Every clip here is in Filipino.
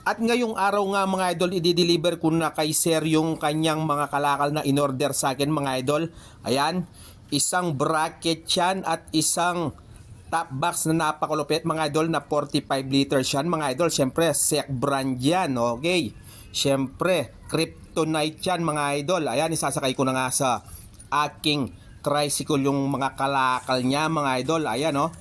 At ngayong araw nga mga idol, i-deliver ko na kay Sir yung kanyang mga kalakal na in-order sa akin mga idol. Ayan, isang bracket yan at isang top box na napakalupit mga idol na 45 liters yan mga idol. Siyempre, Sek brand yan, okay? Siyempre, Kryptonite yan mga idol. Ayan, isasakay ko na nga sa aking tricycle yung mga kalakal niya mga idol. Ayan, oh.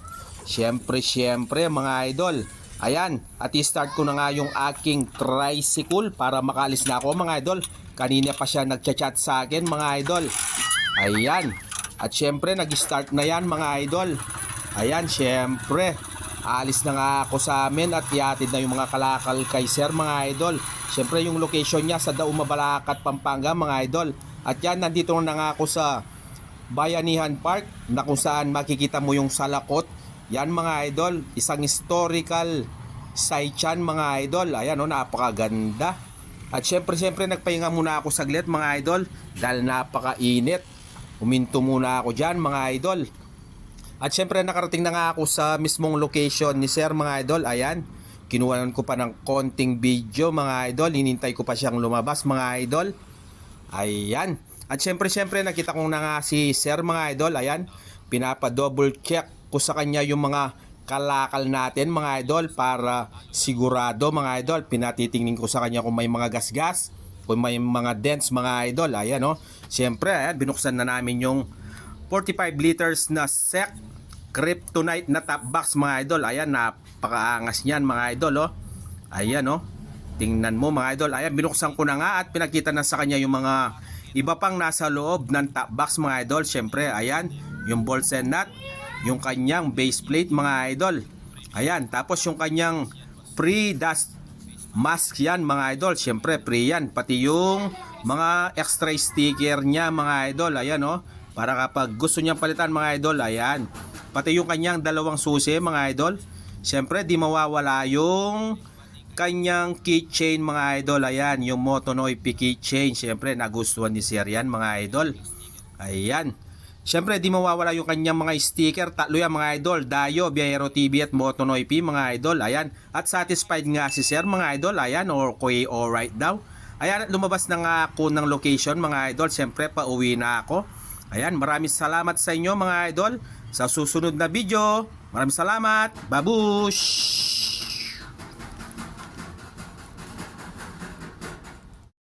Siyempre, siyempre mga idol. Ayan, at i-start ko na nga yung aking tricycle para makalis na ako mga idol. Kanina pa siya nagchat-chat sa akin mga idol. Ayan, at siyempre nag-start na yan mga idol. Ayan, siyempre. Alis na nga ako sa amin at iatid na yung mga kalakal kay sir mga idol. Siyempre yung location niya sa Dauma Balacat, Pampanga mga idol. At yan, nandito na nga ako sa Bayanihan Park na kung saan makikita mo yung salakot. Yan mga idol, isang historical site yan mga idol. Ayan o, napakaganda. At syempre syempre nagpahinga muna ako saglit mga idol dahil napakainit. Huminto muna ako dyan mga idol. At syempre nakarating na nga ako sa mismong location ni Sir mga idol. Ayan, kinuha ko pa ng konting video mga idol. Hinintay ko pa siyang lumabas mga idol. Ayan. At syempre syempre nakita ko na nga si Sir mga idol. Ayan, pinapa double check ko sa kanya yung mga kalakal natin mga idol para sigurado mga idol. Pinatitingin ko sa kanya kung may mga gasgas, kung may mga dents mga idol. Ayan oh. Syempre ayan, binuksan na namin yung 45 liters na sec kryptonite na top box mga idol. Ayan, napakaangas niyan mga idol oh. Ayan oh. Tingnan mo mga idol. Ayan, binuksan ko na nga at pinakita na sa kanya yung mga iba pang nasa loob ng top box mga idol. Syempre, ayan, yung balls and nut, yung kanyang base plate mga idol. Ayan, tapos yung kanyang pre-dust mask yan mga idol. Syempre, pre yan. Pati yung mga extra sticker niya mga idol. Ayan oh. Para kapag gusto niyang palitan mga idol, ayan. Pati yung kanyang dalawang susi mga idol. Syempre, di mawawala yung kanyang keychain mga idol. Ayan, yung Motonoy keychain. Syempre, nagustuhan ni Sir yan mga idol. Ayan. Syempre, di mawawala yung kanyang mga sticker. Tatlo yan mga idol. Dayo, Biyahero TV at Motonoy P mga idol. Ayan. At satisfied nga si Sir mga idol. Ayan, or okay, alright daw. Ayan, at lumabas na nga ako ng location mga idol. Syempre, pauwi na ako. Ayan, maraming salamat sa inyo mga idol. Sa susunod na video, maraming salamat. Babush!